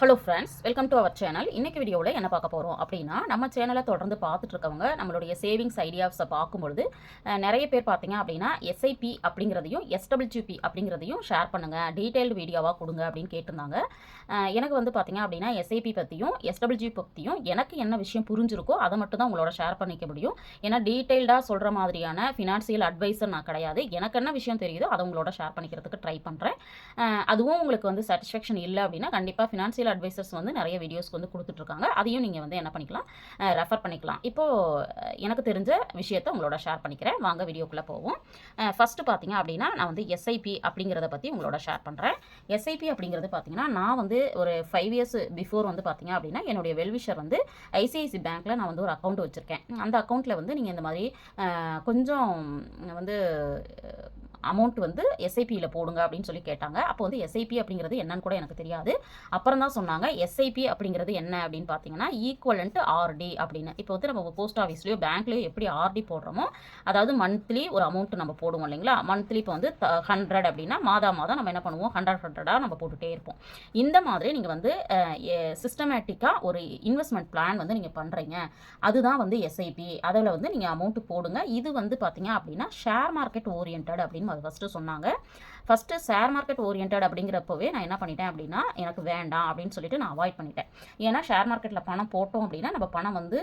Hello friends welcome to our channel இன்னைக்கு வீடியோவில் என்ன பார்க்க போகிறோம் அப்படின்னா நம்ம சேனலை தொடர்ந்து பார்த்துட்டு இருக்கவங்க நம்மளுடைய சேவிங்ஸ் ஐடியாஸை பார்க்கும்பொழுது நிறைய பேர் பார்த்தீங்க அப்படின்னா எஸ்ஐபி அப்படிங்கிறதையும் எஸ்டபிள்யூபி அப்படிங்கிறதையும் ஷேர் பண்ணுங்கள் டீட்டெயில்டு வீடியோவாக கொடுங்க அப்படின்னு கேட்டிருந்தாங்க. எனக்கு வந்து பார்த்தீங்க அப்படின்னா எஸ்ஐபி பற்றியும் எஸ்டபிள்யூ பற்றியும் எனக்கு என்ன விஷயம் புரிஞ்சிருக்கோ அதை மட்டும் தான் உங்களோட ஷேர் பண்ணிக்க முடியும். ஏன்னா டீட்டெயில்டாக சொல்கிற மாதிரியான ஃபினான்சியல் அட்வைஸர் நான் கிடையாது. எனக்கு என்ன விஷயம் தெரியுதோ அதை உங்களோட ஷேர் பண்ணிக்கிறதுக்கு ட்ரை பண்ணுறேன் அதுவும் உங்களுக்கு வந்து சாட்டிஸ்ஃபேக்ஷன் இல்லை அப்படின்னா கண்டிப்பாக ஃபினான்சியல் அட்வைசர்ஸ் வந்து நிறைய வீடியோஸ்க்கு வந்து கொடுத்துட்ருக்காங்க. அதையும் நீங்கள் வந்து என்ன பண்ணிக்கலாம் ரெஃபர் பண்ணிக்கலாம். இப்போது எனக்கு தெரிஞ்ச விஷயத்த உங்களோட ஷேர் பண்ணிக்கிறேன். வாங்க வீடியோக்குள்ளே போவோம். ஃபஸ்ட்டு பார்த்தீங்க அப்படின்னா நான் வந்து எஸ்ஐபி அப்படிங்கிறத பற்றி உங்களோட ஷேர் பண்ணுறேன் எஸ்ஐபி அப்படிங்கிறது பார்த்தீங்கன்னா நான் வந்து ஒரு ஃபைவ் இயர்ஸ் பிஃபோர் வந்து பார்த்தீங்க அப்படின்னா என்னுடைய வெல்விஷர் வந்து ஐசிஐசி பேங்க்கில் நான் வந்து ஒரு அக்கௌண்ட் வச்சுருக்கேன். அந்த அக்கௌண்ட்டில் வந்து நீங்கள் இந்த மாதிரி கொஞ்சம் வந்து அமௌண்ட் வந்து எஸ்ஐபியில் போடுங்க அப்படின்னு சொல்லி கேட்டாங்க. அப்போ வந்து எஸ்ஐபி அப்படிங்கிறது என்னன்னு கூட எனக்கு தெரியாது. அப்புறம் தான் சொன்னாங்க எஸ்ஐபி அப்படிங்கிறது என்ன அப்படின்னு பார்த்தீங்கன்னா ஈக்குவலண்ட் ஆர்டி அப்படின்னு. இப்போ வந்து நம்ம போஸ்ட் ஆஃபீஸ்லையோ பேங்க்லேயோ எப்படி ஆர்டி போடுறோமோ அதாவது மந்த்லி ஒரு அமௌண்ட் நம்ம போடுவோம் இல்லைங்களா? மந்த்லி இப்போ வந்து ஹண்ட்ரட் அப்படின்னா மாதா மாதம் நம்ம என்ன பண்ணுவோம்? ஹண்ட்ரட் ஹண்ட்ரடாக நம்ம போட்டுகிட்டே இருப்போம். இந்த மாதிரி நீங்கள் வந்து சிஸ்டமேட்டிக்காக ஒரு இன்வெஸ்ட்மெண்ட் பிளான் வந்து நீங்கள் பண்ணுறீங்க அதுதான் வந்து எஸ்ஐபி அதில் வந்து நீங்கள் அமௌண்ட் போடுங்க. இது வந்து பார்த்தீங்க அப்படின்னா ஷேர் மார்க்கெட் ஓரியன்ட் அப்படின்னு அது ஃபஸ்ட்டு சொன்னாங்க. ஃபஸ்ட்டு ஷேர் மார்க்கெட் ஓரியன்ட் அப்படிங்கிறப்பவே நான் என்ன பண்ணிட்டேன் அப்படின்னா எனக்கு வேண்டாம் அப்படின்னு சொல்லிட்டு நான் அவாய்ட் பண்ணிட்டேன். ஏன்னா ஷேர் மார்க்கெட்டில் பணம் போட்டோம் அப்படின்னா நம்ம பணம் வந்து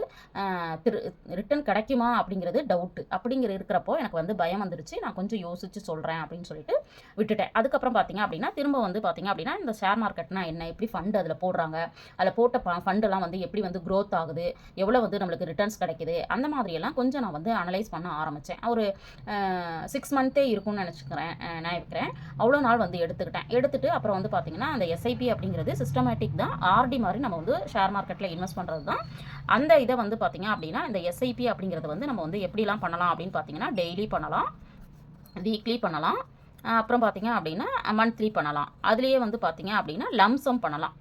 திரு ரிட்டர்ன் கிடைக்குமா அப்படிங்கிறது டவுட்டு அப்படிங்கிற இருக்கிறப்போ எனக்கு வந்து பயம் வந்துருச்சு. நான் கொஞ்சம் யோசிச்சு சொல்கிறேன் அப்படின்னு சொல்லிட்டு விட்டுட்டேன். அதுக்கப்புறம் பார்த்தீங்க அப்படின்னா திரும்ப வந்து பார்த்தீங்க அப்படின்னா இந்த ஷேர் மார்க்கெட்னா என்ன எப்படி ஃபண்டு அதில் போடுறாங்க? அதில் போட்ட ப ஃபண்டெல்லாம் வந்து எப்படி வந்து க்ரோத் ஆகுது? எவ்வளோ வந்து நம்மளுக்கு ரிட்டர்ன்ஸ் கிடைக்குது? அந்த மாதிரியெல்லாம் கொஞ்சம் நான் வந்து அனலைஸ் பண்ண ஆரம்பித்தேன் ஒரு சிக்ஸ் மந்த்தே இருக்கும்னு நினச்சிக்கிறேன் நான் இருக்கிறேன் நினைக்கிறேன் அவ்வளோ நாள் வந்து எடுத்துக்கிட்டேன். எடுத்துட்டு அப்புறம் வந்து பார்த்தீங்கன்னா அந்த எஸ்ஐபி அப்படிங்கிறது சிஸ்டமேட்டிக் தான். ஆர்டி மாதிரி நம்ம வந்து ஷேர் மார்க்கெட்டில் இன்வெஸ்ட் பண்ணுறது தான் அந்த இதை வந்து பார்த்தீங்க அப்படின்னா இந்த எஸ்ஐபி அப்படிங்கிறது வந்து நம்ம வந்து எப்படிலாம் பண்ணலாம் அப்படின்னு பார்த்தீங்கன்னா டெய்லி பண்ணலாம். வீக்லி பண்ணலாம். அப்புறம் பார்த்தீங்க அப்படின்னா மந்த்லி பண்ணலாம். அதுலேயே வந்து பார்த்தீங்க அப்படின்னா லம்சம் பண்ணலாம்.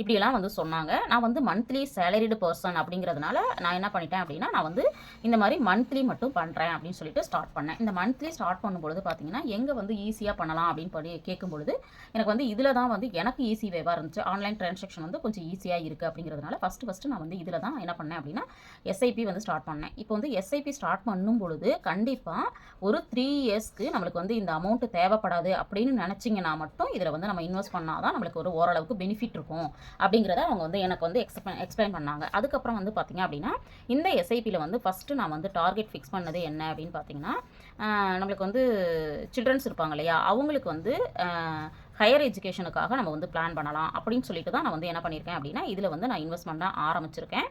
இப்படியெல்லாம் வந்து சொன்னாங்க. நான் வந்து மந்த்லி சேலரிடு பர்சன் அப்படிங்கிறதுனால நான் என்ன பண்ணிட்டேன் அப்படின்னா நான் வந்து இந்த மாதிரி மந்த்லி மட்டும் பண்ணுறேன் அப்படின்னு சொல்லிட்டு ஸ்டார்ட் பண்ணேன். இந்த மந்த்லி ஸ்டார்ட் பண்ணும்பொழுது பார்த்தீங்கன்னா எங்கே வந்து ஈஸியாக பண்ணலாம் அப்படின்னு படி கேட்கும்பொழுது எனக்கு வந்து இதில் தான் வந்து எனக்கு ஈஸி வேவாக இருந்துச்சு. ஆன்லைன் ட்ரான்ஸாக்ஷன் வந்து கொஞ்சம் ஈஸியாக இருக்குது அப்படிங்கிறதுனால ஃபஸ்ட்டு ஃபஸ்ட்டு நான் வந்து இதில் தான் என்ன பண்ணேன் அப்படின்னா எஸ்ஐபி வந்து ஸ்டார்ட் பண்ணேன். இப்போ வந்து எஸ்ஐபி ஸ்டார்ட் பண்ணும் பொழுது கண்டிப்பாக ஒரு த்ரீ இயர்ஸ்க்கு நம்மளுக்கு வந்து இந்த அமௌண்ட்டு தேவைப்படாது அப்படின்னு நினச்சிங்கன்னா மட்டும் இதில் வந்து நம்ம இன்வெஸ்ட் பண்ணால் தான் நம்மளுக்கு ஒரு ஓரளவுக்கு பெனிஃபிட் இருக்கும். அப்படிங்கிறத அவங்க வந்து எனக்கு வந்து எக்ஸ்பிளைன் எக்ஸ்பிளைன் பண்ணாங்க. அதுக்கப்புறம் வந்து பார்த்திங்க அப்படின்னா இந்த எஸ்ஐபியில் வந்து ஃபஸ்ட்டு நான் வந்து டார்கெட் ஃபிக்ஸ் பண்ணது என்ன அப்படின்னு பார்த்தீங்கன்னா நம்மளுக்கு வந்து சில்ட்ரன்ஸ் இருப்பாங்க இல்லையா? அவங்களுக்கு வந்து ஹையர் எஜுகேஷனுக்காக நம்ம வந்து பிளான் பண்ணலாம். அப்படின்னு சொல்லிட்டு தான் நான் வந்து என்ன பண்ணியிருக்கேன் அப்படின்னா இதில் வந்து நான் இன்வெஸ்ட் பண்ண ஆரம்பிச்சிருக்கேன்.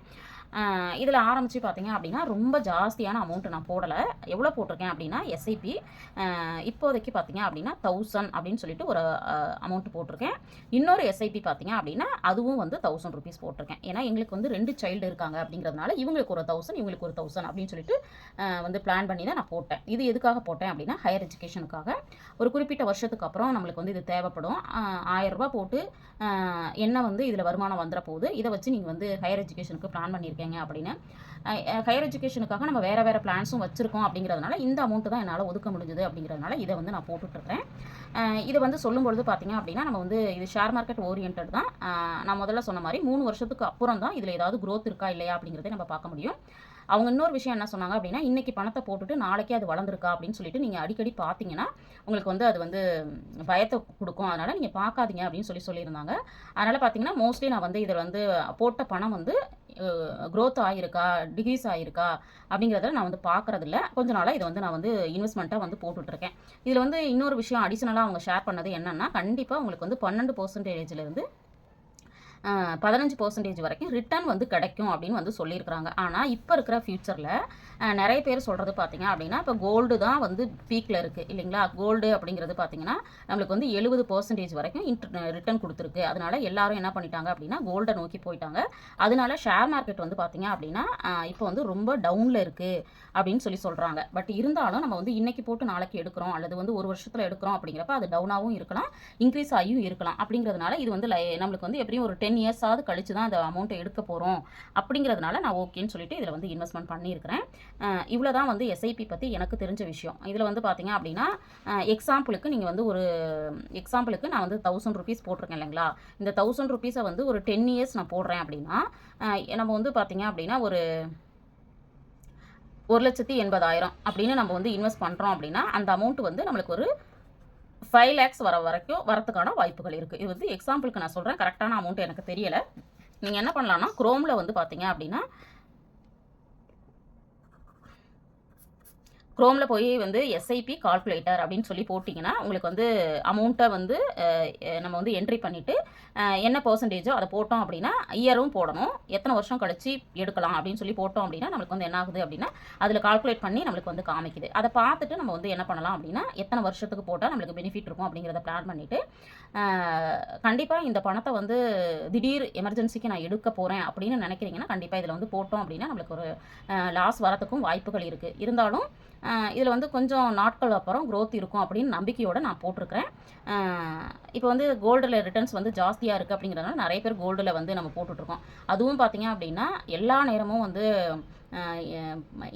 இதில் ஆரம்பித்து பார்த்தீங்க அப்படின்னா ரொம்ப ஜாஸ்தியான அமௌண்ட் நான் போடலை. எவ்வளோ போட்டிருக்கேன் அப்படின்னா எஸ்ஐபி இப்போதைக்கு பார்த்தீங்க அப்படின்னா தௌசண்ட் அப்படின்னு சொல்லிட்டு ஒரு அமௌண்ட் போட்டிருக்கேன். இன்னொரு எஸ்ஐபி பார்த்தீங்க அப்படின்னா அதுவும் வந்து தௌசண்ட் ருபீஸ் போட்டிருக்கேன். ஏன்னா எங்களுக்கு வந்து ரெண்டு சைல்டு இருக்காங்க அப்படிங்கிறதுனால இவங்களுக்கு ஒரு தௌசண்ட் இவங்களுக்கு ஒரு தௌசண்ட் அப்படின்னு சொல்லிட்டு வந்து பிளான் பண்ணி தான் நான் போட்டேன். இது எதுக்காக போட்டேன் அப்படின்னா ஹையர் எஜுகேஷனுக்காக ஒரு குறிப்பிட்ட வருஷத்துக்கு அப்புறம் நம்மளுக்கு வந்து இது தேவைப்படும். ஆயிரம் ரூபாய் போட்டு என்ன வந்து இதில் வருமானம் வந்துட போகுது? இதை வச்சு நீங்கள் வந்து ஹையர் எஜுகேஷனுக்கு பிளான் பண்ணியிருக்கேன் இருக்கேங்க அப்படின்னு. ஹையர் எஜுகேஷனுக்காக நம்ம வேறு வேறு பிளான்ஸும் வச்சுருக்கோம் அப்படிங்கிறதுனால இந்த அமௌண்ட்டு தான் என்னால் ஒதுக்க முடிஞ்சது அப்படிங்கிறதுனால இதை வந்து நான் போட்டுட்ருக்கேன் இதை வந்து சொல்லும்பொழுது பார்த்தீங்க அப்படின்னா நம்ம வந்து இது ஷேர் மார்க்கெட் ஓரியன்ட் தான். நான் முதல்ல சொன்ன மாதிரி மூணு வருஷத்துக்கு அப்புறம் தான் இதில் ஏதாவது க்ரோத் இருக்கா இல்லையா அப்படிங்கிறத நம்ம பார்க்க முடியும். அவங்க இன்னொரு விஷயம் என்ன சொன்னாங்க அப்படின்னா இன்னைக்கு பணத்தை போட்டுட்டு நாளைக்கே அது வளர்ந்துருக்கா? அப்படின்னு சொல்லிட்டு நீங்கள் அடிக்கடி பார்த்தீங்கன்னா உங்களுக்கு வந்து அது வந்து பயத்தை கொடுக்கும். அதனால் நீங்கள் பார்க்காதீங்க அப்படின்னு சொல்லி சொல்லியிருந்தாங்க. அதனால் பார்த்தீங்கன்னா மோஸ்ட்லி நான் வந்து இதில் வந்து போட்ட பணம் வந்து க்ரோத் ஆகிருக்கா டிகிரீஸ் ஆகிருக்கா அப்படிங்கிறத நான் வந்து பார்க்கறதில்ல கொஞ்ச நாளாக இதை வந்து நான் வந்து இன்வெஸ்ட்மெண்ட்டாக வந்து போட்டுட்ருக்கேன். இதில் வந்து இன்னொரு விஷயம் அடிஷ்னலாக அவங்க ஷேர் பண்ணது என்னென்னா கண்டிப்பாக உங்களுக்கு வந்து பன்னெண்டு பர்சன்டேஜ்லேருந்து பதினஞ்சு பர்சன்டேஜ் வரைக்கும் ரிட்டர்ன் வந்து கிடைக்கும் அப்படின்னு வந்து சொல்லியிருக்கிறாங்க. ஆனால் இப்போ இருக்கிற ஃப்யூச்சரில் நிறைய பேர் சொல்கிறது பார்த்தீங்க அப்படின்னா இப்போ கோல்டு தான் வந்து பீக்கில் இருக்குது இல்லைங்களா? கோல்டு அப்படிங்கிறது பார்த்தீங்கன்னா நம்மளுக்கு வந்து எழுபது பர்சன்டேஜ் வரைக்கும் ரிட்டர்ன் கொடுத்துருக்கு. அதனால எல்லாரும் என்ன பண்ணிட்டாங்க அப்படின்னா கோல்டை நோக்கி போயிட்டாங்க. அதனால ஷேர் மார்க்கெட் வந்து பார்த்தீங்க அப்படின்னா இப்போ வந்து ரொம்ப டவுனில் இருக்குது அப்படின்னு சொல்லி சொல்கிறாங்க பட் இருந்தாலும் நம்ம வந்து இன்னைக்கு போட்டு நாளைக்கு எடுக்கிறோம் அல்லது வந்து ஒரு வருஷத்தில் எடுக்கிறோம் அப்படிங்கிறப்ப அது டவுனாகவும் இருக்கலாம் இன்க்ரீஸ் ஆகியும் இருக்கலாம். அப்படிங்கிறதுனால இது வந்து நம்மளுக்கு வந்து எப்படியும் ஒரு டென் டென் இயர்ஸாவது கழிச்சு தான் அந்த அமௌண்ட்டை எடுக்க போகிறோம் அப்படிங்கிறதுனால நான் ஓகேன்னு சொல்லிட்டு இதில் வந்து இன்வெஸ்ட்மெண்ட் பண்ணியிருக்கிறேன் இவ்வளோ தான் வந்து எஸ்ஐபி பற்றி எனக்கு தெரிஞ்ச விஷயம். இதில் வந்து பார்த்தீங்க அப்படின்னா எக்ஸாம்பிளுக்கு நீங்கள் வந்து ஒரு எக்ஸாம்பிளுக்கு நான் வந்து தௌசண்ட் ருபீஸ் போட்டிருக்கேன் இல்லைங்களா? இந்த தௌசண்ட் ருபீஸை வந்து ஒரு டென் இயர்ஸ் நான் போடுறேன் அப்படின்னா நம்ம வந்து பார்த்தீங்க அப்படின்னா ஒரு ஒரு லட்சத்தி எண்பதாயிரம் அப்படின்னு நம்ம வந்து இன்வெஸ்ட் பண்ணுறோம் அப்படின்னா அந்த அமௌண்ட் வந்து நம்மளுக்கு ஒரு ஃபைவ் லேக்ஸ் வர வரைக்கும் வரத்துக்கான வாய்ப்புகள் இருக்குது இது வந்து எக்ஸாம்பிளுக்கு நான் சொல்கிறேன் கரெக்டான அமௌண்ட் எனக்கு தெரியலை. நீங்கள் என்ன பண்ணலாம்னா குரோமில் வந்து பார்த்தீங்க அப்படின்னா குரோமில் போய் வந்து எஸ்ஐபி கால்குலேட்டர் அப்படின்னு சொல்லி போட்டிங்கன்னா உங்களுக்கு வந்து அமௌண்ட்டை வந்து நம்ம வந்து என்ட்ரி பண்ணிவிட்டு என்ன பர்சன்டேஜோ அதை போட்டோம் அப்படின்னா இயரும் போடணும். எத்தனை வருஷம் கழிச்சு எடுக்கலாம் அப்படின்னு சொல்லி போட்டோம் அப்படின்னா நம்மளுக்கு வந்து என்ன ஆகுது அப்படின்னா அதில் கால்குலேட் பண்ணி நம்மளுக்கு வந்து காமிக்குது. அதை பார்த்துட்டு நம்ம வந்து என்ன பண்ணலாம் அப்படின்னா எத்தனை வருஷத்துக்கு போட்டால் நம்மளுக்கு பெனிஃபிட் இருக்கும் அப்படிங்கிறத பிளான் பண்ணிவிட்டு கண்டிப்பாக இந்த பணத்தை வந்து திடீர் எமர்ஜென்சிக்கு நான் எடுக்க போகிறேன் அப்படின்னு நினைக்கிறீங்கன்னா கண்டிப்பாக இதில் வந்து போட்டோம் அப்படின்னா நம்மளுக்கு ஒரு லாஸ் வரத்துக்கும் வாய்ப்புகள் இருக்குது இருந்தாலும் இதில் வந்து கொஞ்சம் நாட்கள் அப்புறம் க்ரோத் இருக்கும் அப்படின்னு நம்பிக்கையோடு நான் போட்டிருக்கிறேன். இப்போ வந்து கோல்டில் ரிட்டர்ன்ஸ் வந்து ஜாஸ்தியாக இருக்குது அப்படிங்கிறதுனால நிறைய பேர் கோல்டில் வந்து நம்ம போட்டுட்ருக்கோம் அதுவும் பார்த்தீங்க அப்படின்னா எல்லா நேரமும் வந்து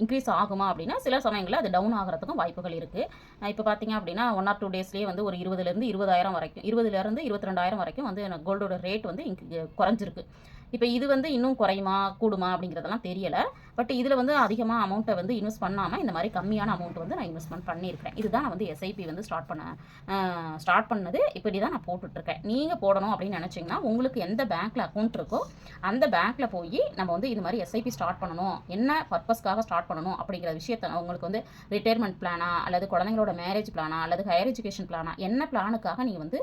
இன்க்ரீஸ் ஆகுமா அப்படின்னா சில சமயங்களில் அது டவுன் ஆகிறதுக்கும் வாய்ப்புகள் இருக்குது இப்போ பார்த்தீங்க அப்படின்னா ஒன் ஆர் டூ டேஸ்லேயே வந்து ஒரு இருபதுலேருந்து இருபதாயிரம் வரைக்கும் இருபதுலேருந்து இருபத்தி ரெண்டாயிரம் வரைக்கும் வந்து கோல்டோட ரேட் வந்து இங்க் குறைஞ்சிருக்கு. இப்போ இது வந்து இன்னும் குறையுமா கூடுமா அப்படிங்கிறதெல்லாம் தெரியலை. பட் இதில் வந்து அதிகமாக அமௌண்ட்டை வந்து இன்வெஸ்ட் பண்ணாமல் இந்த மாதிரி கம்மியான அமௌண்ட் வந்து நான் இன்வெஸ்ட்மெண்ட் பண்ணியிருக்கிறேன். இதுதான் நான் வந்து எஸ்ஐபி வந்து ஸ்டார்ட் பண்ண ஸ்டார்ட் பண்ணது. இப்படி தான் நான் போட்டுட்ருக்கேன். நீங்கள் போடணும் அப்படின்னு நினச்சிங்கன்னா உங்களுக்கு எந்த பேங்க்கில் அக்கௌண்ட் இருக்கோ அந்த பேங்க்கில் போய் நம்ம வந்து இது மாதிரி எஸ்ஐபி ஸ்டார்ட் பண்ணணும். என்ன பர்பஸ்க்காக ஸ்டார்ட் பண்ணணும் அப்படிங்கிற விஷயத்தை உங்களுக்கு வந்து ரிட்டையர்மெண்ட் பிளானா அல்லது குழந்தைங்களோட மேரேஜ் பிளானா அல்லது ஹையர் எஜுகேஷன் பிளானா என்ன பிளானுக்காக நீங்கள் வந்து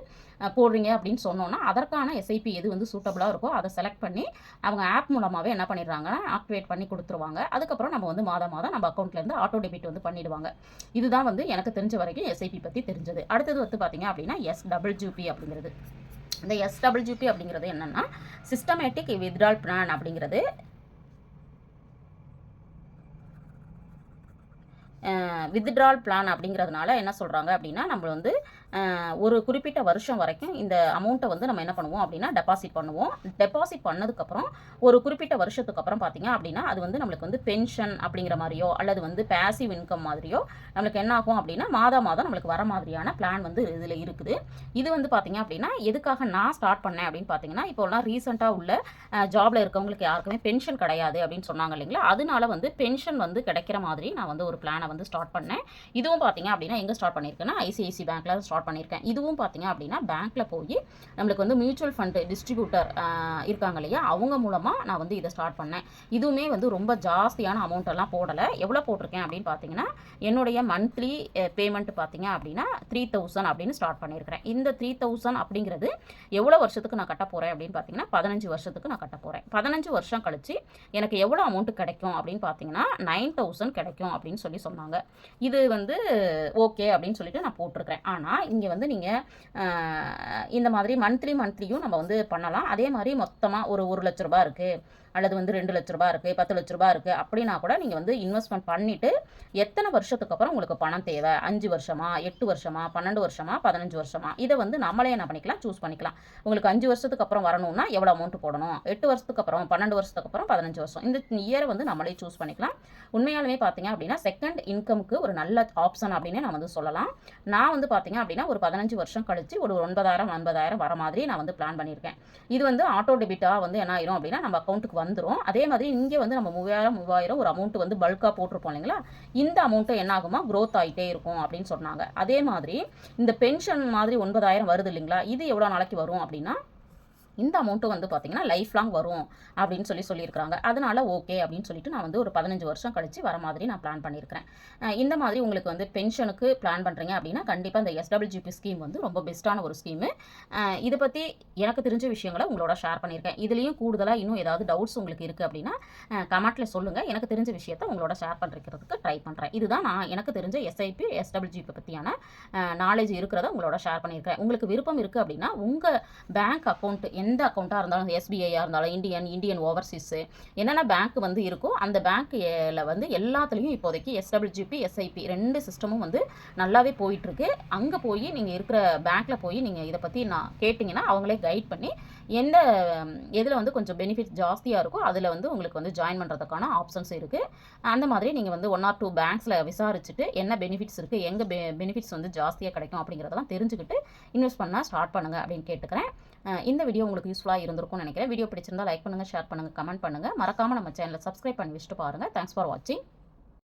போடுறீங்க அப்படின்னு சொன்னோன்னா அதற்கான எஸ்ஐபி எது வந்து சூட்டபுளாக இருக்கோ அதை செலக்ட் பண்ணி அவங்க ஆப் மூலமாகவே என்ன பண்ணிடுறாங்கன்னா ஆக்டிவேட் பண்ணி கொடுத்துருவாங்க. அதுக்கப்புறம் நம்ம வந்து மாதம் மாதம் நம்ம அக்கௌண்ட்லேருந்து ஆட்டோ டெபிட் வந்து பண்ணிடுவாங்க. இதுதான் வந்து எனக்கு தெரிஞ்ச வரைக்கும் எஸ்ஐபி பற்றி தெரிஞ்சது. அடுத்தது வந்து பார்த்தீங்க அப்படின்னா எஸ் டபுள் ஜூபி அப்படிங்கிறது. இந்த எஸ் டபுள் ஜூபி அப்படிங்கிறது என்னென்னா சிஸ்டமேட்டிக் வித்ட்ரால் பிளான் அப்படிங்கிறது. வித்ட்ரால் பிளான் அப்படிங்கிறதுனால என்ன சொல்கிறாங்க அப்படின்னா நம்ம வந்து ஒரு குறிப்பிட்ட வருஷம் வரைக்கும் இந்த அமௌண்ட்டை வந்து நம்ம என்ன பண்ணுவோம் அப்படின்னா டெபாசிட் பண்ணுவோம். டெபாசிட் பண்ணதுக்கப்புறம் ஒரு குறிப்பிட்ட வருஷத்துக்கு அப்புறம் பார்த்தீங்க அப்படின்னா அது வந்து நம்மளுக்கு வந்து பென்ஷன் அப்படிங்கிற மாதிரியோ அல்லது வந்து பேசிவ் இன்கம் மாதிரியோ நம்மளுக்கு என்ன ஆகும் அப்படின்னா மாதா மாதம் நம்மளுக்கு வர மாதிரியான பிளான் வந்து இதில் இருக்குது. இது வந்து பார்த்தீங்க அப்படின்னா எதுக்காக நான் ஸ்டார்ட் பண்ணேன் அப்படின்னு பார்த்தீங்கன்னா இப்போலாம் ரீசெண்டாக உள்ள ஜாப்ல இருக்கவங்களுக்கு யாருக்குமே பென்ஷன் கிடையாது அப்படின்னு சொன்னாங்க இல்லைங்களா? அதனால வந்து பென்ஷன் வந்து கிடைக்கிற மாதிரி நான் வந்து ஒரு பிளானை வந்து ஸ்டார்ட் பண்ணேன். இதுவும் பார்த்தீங்க அப்படின்னா எங்கே ஸ்டார்ட் பண்ணியிருக்கேன்னா ஐசிஐசி பேங்க்ல ஸ்டார்ட் பண்ணியிருக்கேன். இதுவும் பார்த்தீங்க அப்படின்னா பேங்க்கில் போய் நம்மளுக்கு வந்து மியூச்சுவல் ஃபண்டு டிஸ்ட்ரிபியூட்டர் இருக்காங்க இல்லையா? அவங்க மூலமாக நான் வந்து இதை ஸ்டார்ட் பண்ணேன். இதுவுமே வந்து ரொம்ப ஜாஸ்தியான அமௌண்ட்டெல்லாம் போடலை. எவ்வளோ போட்டிருக்கேன் அப்படின்னு பார்த்தீங்கன்னா என்னுடைய மந்த்லி பேமெண்ட் பார்த்தீங்க அப்படின்னா த்ரீ தௌசண்ட் அப்படின்னு ஸ்டார்ட் பண்ணியிருக்கிறேன். இந்த த்ரீ தௌசண்ட் அப்படிங்கிறது எவ்வளோ வருஷத்துக்கு நான் கட்ட போகிறேன் அப்படின்னு பார்த்தீங்கன்னா பதினஞ்சு வருஷத்துக்கு நான் கட்ட போகிறேன் பதினஞ்சு வருஷம் கழிச்சு எனக்கு எவ்வளோ அமௌண்ட் கிடைக்கும் அப்படின்னு பார்த்தீங்கன்னா நைன் தௌசண்ட் கிடைக்கும் அப்படின்னு சொல்லி சொன்னாங்க. இது வந்து ஓகே அப்படின்னு சொல்லிட்டு நான் போட்டிருக்கிறேன். ஆனால் இங்கே வந்து நீங்கள் இந்த மாதிரி மந்த்லி மந்த்லியும் நம்ம வந்து பண்ணலாம். அதே மாதிரி மொத்தமாக ஒரு ஒரு லட்ச ரூபா இருக்குது அல்லது வந்து ரெண்டு லட்ச ரூபா இருக்குது பத்து லட்ச ரூபா இருக்குது அப்படின்னா கூட நீங்கள் வந்து இன்வெஸ்ட்மெண்ட் பண்ணிவிட்டு எத்தனை வருஷத்துக்கு அப்புறம் உங்களுக்கு பணம் தேவை? அஞ்சு வருஷமா எட்டு வருஷமா பன்னெண்டு வருஷமா பதினஞ்சு வருஷமா? இதை வந்து நம்மளே என்ன பண்ணிக்கலாம்? சூஸ் பண்ணிக்கலாம். உங்களுக்கு அஞ்சு வருஷத்துக்கு அப்புறம் வரணும்னா எவ்வளோ அமௌண்ட் போடணும்? எட்டு வருஷத்துக்கு அப்புறம் பன்னெண்டு வருஷத்துக்கு அப்புறம் பதினஞ்சு வருஷம். இந்த இயரை வந்து நம்மளே சூஸ் பண்ணிக்கலாம். உண்மையாலுமே பார்த்தீங்க அப்படின்னா செகண்ட் இன்கமுக்கு ஒரு நல்ல ஆப்ஷன் அப்படின்னு நான் வந்து சொல்லலாம். நான் வந்து பார்த்தீங்க அப்படின்னா ஒரு பதினஞ்சு வருஷம் கழிச்சு ஒரு ஒன்பதாயிரம் ஒன்பதாயிரம் வர மாதிரி நான் வந்து பிளான் பண்ணியிருக்கேன். இது வந்து ஆட்டோ டெபிட்டாக வந்து என்ன ஆயிரும் அப்படின்னா நம்ம அக்கௌண்ட்டுக்கு வந்துடும் அதே மாதிரி இங்கே வந்து நம்ம மூவாயிரம் மூவாயிரம் ஒரு அமௌண்ட் வந்து பல்காக போட்டிருப்போம் இல்லைங்களா? இந்த அமௌண்ட்டு என்ன ஆகுமா க்ரோத் ஆகிட்டே இருக்கும் அப்படின்னு சொன்னாங்க. அதே மாதிரி இந்த பென்ஷன் மாதிரி ஒன்பதாயிரம் வருது இல்லைங்களா? இது எவ்வளோ நாளைக்கு வரும் அப்படின்னா இந்த அமௌண்ட்டும் வந்து பார்த்தீங்கன்னா லைஃப் லாங் வரும் அப்படின்னு சொல்லி சொல்லியிருக்கிறாங்க. அதனால் ஓகே அப்படின்னு சொல்லிட்டு நான் வந்து ஒரு பதினஞ்சு வருஷம் கழித்து வர மாதிரி நான் பிளான் பண்ணியிருக்கிறேன். இந்த மாதிரி உங்களுக்கு வந்து பென்ஷனுக்கு பிளான் பண்ணுறீங்க அப்படின்னா கண்டிப்பாக இந்த எஸ்டபிள்யூஜிபி ஸ்கீம் வந்து ரொம்ப பெஸ்ட்டான ஒரு ஸ்கீமு இதை பற்றி எனக்கு தெரிஞ்ச விஷயங்களை உங்களோட ஷேர் பண்ணியிருக்கேன். இதுலேயும் கூடுதலாக இன்னும் ஏதாவது டவுட்ஸ் உங்களுக்கு இருக்குது அப்படின்னா கமெண்ட்டில் சொல்லுங்கள் எனக்கு தெரிஞ்ச விஷயத்த உங்களோட ஷேர் பண்ணுறதுக்கு ட்ரை பண்ணுறேன் இதுதான் நான் எனக்கு தெரிஞ்ச எஸ்ஐபி எஸ்டபிள்யூஜிபி பற்றியான நாலேஜ் இருக்கிறத உங்களோட ஷேர் பண்ணியிருக்கேன். உங்களுக்கு விருப்பம் இருக்குது அப்படின்னா உங்கள் பேங்க் அக்கௌண்ட் எந்த அக்கௌண்ட்டாக இருந்தாலும் எஸ்பிஐயாக இருந்தாலும் இந்தியன் இந்தியன் ஓவர்சீஸு என்னென்ன பேங்க் வந்து இருக்கோ அந்த பேங்க்கில் வந்து எல்லாத்துலேயும் இப்போதைக்கு எஸ்டபிள்யூஜிபி எஸ்ஐபி ரெண்டு சிஸ்டமும் வந்து நல்லாவே போயிட்டுருக்கு. அங்கே போய் நீங்கள் இருக்கிற பேங்க்கில் போய் நீங்கள் இதை பற்றி நான் கேட்டிங்கன்னா அவங்களே கைட் பண்ணி எந்த எதில் வந்து கொஞ்சம் பெனிஃபிட் ஜாஸ்தியாக இருக்கோ அதில் வந்து உங்களுக்கு வந்து ஜாயின் பண்ணுறதுக்கான ஆப்ஷன்ஸ் இருக்குது அந்த மாதிரி நீங்கள் வந்து ஒன் ஆர் டூ பேங்க்ஸில் விசாரிச்சுட்டு என்ன பெனிஃபிட்ஸ் இருக்குது எங்கே பெ பெனிஃபிட்ஸ் வந்து ஜாஸ்தியாக கிடைக்கும் அப்படிங்கிறதெல்லாம் தெரிஞ்சுக்கிட்டு இன்வெஸ்ட் பண்ணால் ஸ்டார்ட் பண்ணுங்கள் அப்படின்னு கேட்டுக்கிறேன். இந்த வீடியோ உங்களுக்கு யூஸ்ஃபுல்லாக இருந்திருக்கும்னு நினைக்கிறேன். வீடியோ பிடிச்சிருந்தா லைக் பண்ணுங்கள் ஷேர் பண்ணுங்கள் கமெண்ட் பண்ணுங்கள் மறக்காமல் நம்ம சேனலை சப்ஸ்கிரைப் பண்ணி வச்சுட்டு பாருங்கள் தேங்க்ஸ் ஃபார் வாட்சிங்